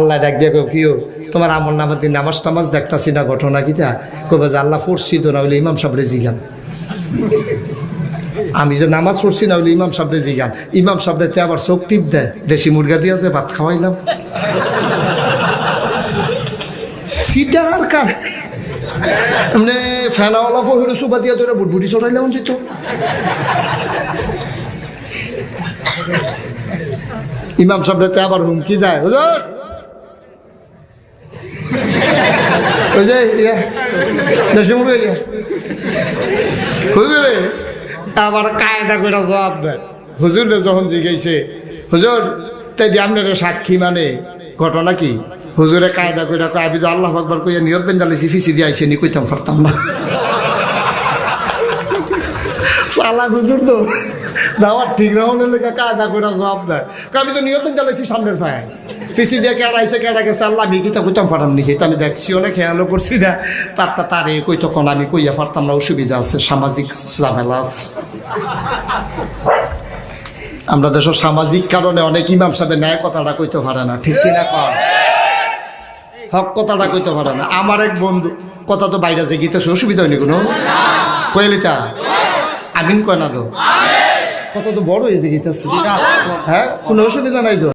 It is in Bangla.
আল্লাহ ডাক দিয়ে কিও তোমার আমল নামার দিন নামাজ টামাজ দেখতাছি না, ঘটনা কিতা কবে যে আল্লাহ পড়ছি তো না, হইলে ইমাম সাহেবরে জিগান। আমি যে নামাজ পড়ছি না, হইলে ইমাম সাহেবরে জিগান। ইমাম সাহেবরে আবার চোখ টিপ দেয়, দেশি মুরগা দিয়েছে ভাত খাওয়াইলাম। সিটার কার? এমনি ফেনাওয়ালা ফহিরু সুবা দিয়া তোরা বুটবুটি চড়াইলাম যেত। ইমাম সাহেবরে আবার হুমকি দেয়, হুজুর ওই যে দেশে ইয়া হুজুরে আবার কায়দা করে জবাব দেয়। হুজুরে যখন জিজ্ঞাসে হুজুর তাই দিয়ে আপনার সাক্ষী মানে ঘটনা কি? হুজুরে কায়দা করে আমি তো আল্লাহ আকবর কইয়া নিয়ত বেঞ্জালিছি ফিসি দিয়ে আইসে নি কইতাম পারতাম না। সালা হুজুর তো। দাওয়ার ঠিক হলে লেখা কায়দা করে জবাব দেয়। আমি তো নিয়ত বেঞ্জালিছি সামনের ফায় ফিসি দিয়ে কেডা আইসে কেডা গেছে আল্লাহ আমি কিতা কইতাম পারতাম নি তো আমি দেখছিও না খেয়ালও করছি না। তারটা তারে কই তখন আমি কইয়া পারতাম না, অসুবিধা আছে, সামাজিক ঝামেলা আমরা দেশের সামাজিক কারণে অনেক ইমাম সাহেব ন্যায় কথাটা কইতে পারে না, ঠিক কিনা কর হক কথাটা কইতে পারে না। আমার এক বন্ধু, কথা তো বাইরে যে গীতেছে, অসুবিধা হয়নি কোনো? কয়েলিতা আমিন কয় না তো? কথা তো বড় হয়েছে গীতা হ্যাঁ কোনো অসুবিধা নাই তো?